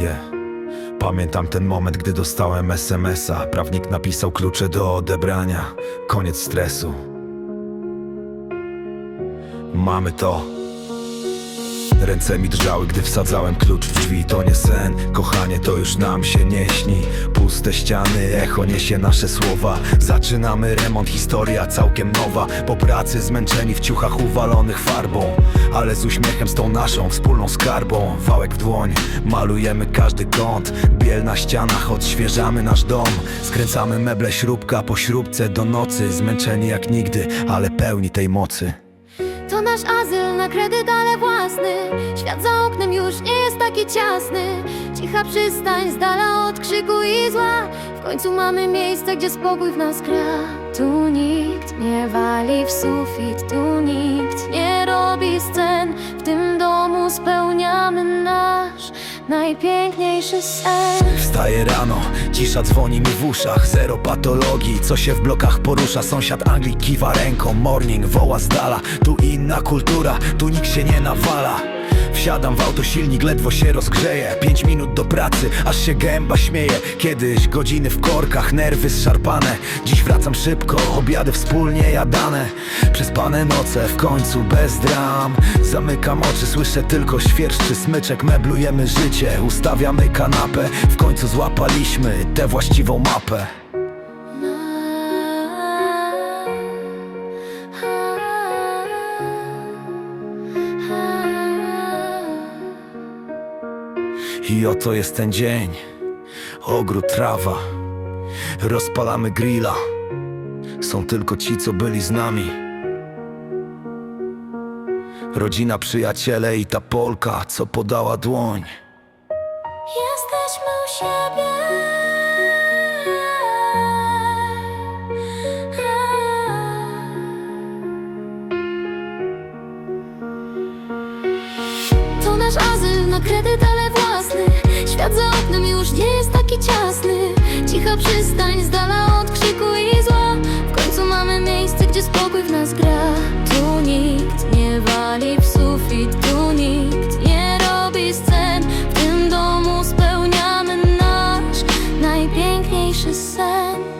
Yeah. Pamiętam ten moment, gdy dostałem SMS-a. Prawnik napisał klucze do odebrania. Koniec stresu. Mamy to. Ręce mi drżały, gdy wsadzałem klucz w drzwi. To nie sen, kochanie, to już nam się nie śni. Puste ściany, echo niesie nasze słowa. Zaczynamy remont, historia całkiem nowa. Po pracy zmęczeni w ciuchach uwalonych farbą. Ale z uśmiechem z tą naszą wspólną skarbą. Wałek w dłoń, malujemy każdy kąt. Biel na ścianach, odświeżamy nasz dom. Skręcamy meble śrubka po śrubce do nocy. Zmęczeni jak nigdy, ale pełni tej mocy To nasz azyl na kredyt, ale własny. Świat za oknem już nie jest taki ciasny. Cicha przystań z dala od krzyku i zła. W końcu mamy miejsce, gdzie spokój w nas gra. Tu nikt nie wali w sufit Tu nikt nie robi scen najpiękniejszy sen. Wstaję rano, cisza dzwoni mi w uszach. Zero patologii, co się w blokach porusza. Sąsiad Anglii kiwa ręką, morning woła z dala. Tu inna kultura, tu nikt się nie nawala Wsiadam w auto, silnik ledwo się rozgrzeje. Pięć minut do pracy, aż się gęba śmieje. Kiedyś godziny w korkach, nerwy zszarpane. Dziś wracam szybko, obiady wspólnie jadane. Przespane noce, w końcu bez dram. Zamykam oczy, słyszę tylko świerszczy smyczek. Meblujemy życie, ustawiamy kanapę. W końcu złapaliśmy tę właściwą mapę I oto jest ten dzień Ogród, trawa Rozpalamy grilla Są tylko ci, co byli z nami Rodzina, przyjaciele i ta Polka, co podała dłoń Jesteśmy u siebie. To nasz azyl na kredyt, ale. Świat za oknem już nie jest taki ciasny. Cicha przystań z dala od krzyku i zła. W końcu mamy miejsce, gdzie spokój w nas gra. Tu nikt nie wali w sufit Tu nikt nie robi scen. W tym domu spełniamy nasz najpiękniejszy sen.